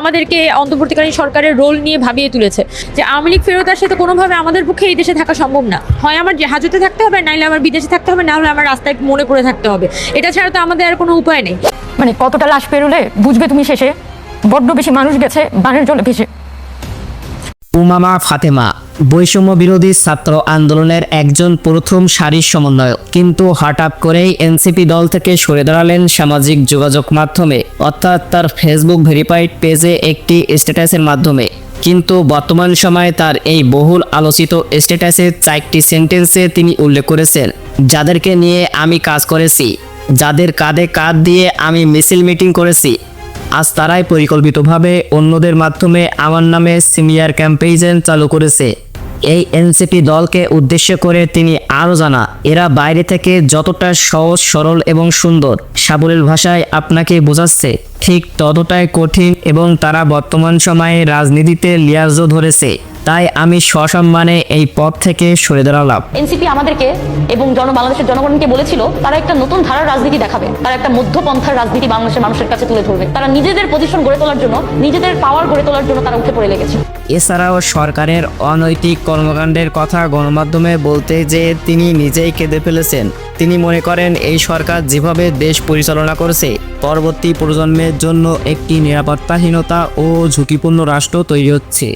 আমাদেরকে অন্তর্বর্তীকালীন সরকারের রোল নিয়ে ভাবিয়ে তুলেছে। যে আওয়ামী লীগ ফেরত আসে তো কোনোভাবে আমাদের পক্ষে এই দেশে থাকা সম্ভব না। হয় আমার জাহাজতে হাজতে থাকতে হবে নাহলে আমার বিদেশে থাকতে হবে নাহলে আমার রাস্তায় মনে করে থাকতে হবে। এটা ছাড়া তো আমাদের আর কোনো উপায় নেই। মানে কতটা লাশ পেরোলে বুঝবে তুমি শেষে? বড্ড বেশি মানুষ গেছে, বানের জলে ভেসে। উমামা ফাতেমা, বৈষম্য বিরোধী ছাত্র আন্দোলনের একজন প্রথম সারির সমন্বয়ক। কিন্তু হঠাৎ করেই এনসিপি দল থেকে সরে দাঁড়ালেন সামাজিক যোগাযোগ মাধ্যমে, অর্থাৎ তার ফেসবুক ভেরিফাইড পেজে একটি স্ট্যাটাসের মাধ্যমে। কিন্তু বর্তমান সময়ে তার এই বহুল আলোচিত স্ট্যাটাসে চারটি সেন্টেন্সে তিনি উল্লেখ করেছেন, যাদেরকে নিয়ে আমি কাজ করেছি, যাদের কাঁধে কাঁধ দিয়ে আমি মিছিল মিটিং করেছি আজ তারাই পরিকল্পিতভাবে অন্যদের মাধ্যমে আমার নামে সিনিয়র ক্যাম্পেইন চালু করেছে। এই এনসিপি দলকে উদ্দেশ্য করে তিনি আরও জানা এরা বাইরে থেকে যতটা সহজ, সরল এবং সুন্দর সাবলীল ভাষায় আপনাকে বোঝাচ্ছে, ঠিক ততটাই কঠিন এবং তারা বর্তমান সময়ে রাজনীতিতে লিয়াজ ধরেছে। তাই আমি সসম্মানে এই পথ থেকে সরে দাঁড়ালাম। এনসিপি আমাদেরকে এবং জন বাংলাদেশের জনগণকে বলেছিল তারা একটা নতুন ধারার রাজনীতি দেখাবে। তারা একটা মধ্যপন্থার রাজনীতি বাংলাদেশের মানুষের কাছে তুলে ধরবে। তারা নিজেদের পজিশন গড়ে তোলার জন্য নিজেদের পাওয়ার গড়ে তোলার জন্য তারা উঠে পড়ে লেগেছে। এছাড়াও সরকারের অনৈতিক কর্মকাণ্ডের কথা গণমাধ্যমে বলতে যে তিনি নিজেই কেঁদে ফেলেছেন। তিনি মনে করেন এই সরকার যেভাবে দেশ পরিচালনা করছে পরবর্তী প্রজন্মের জন্য একটি নিরাপত্তাহীনতা ও ঝুঁকিপূর্ণ রাষ্ট্র তৈরি হচ্ছে।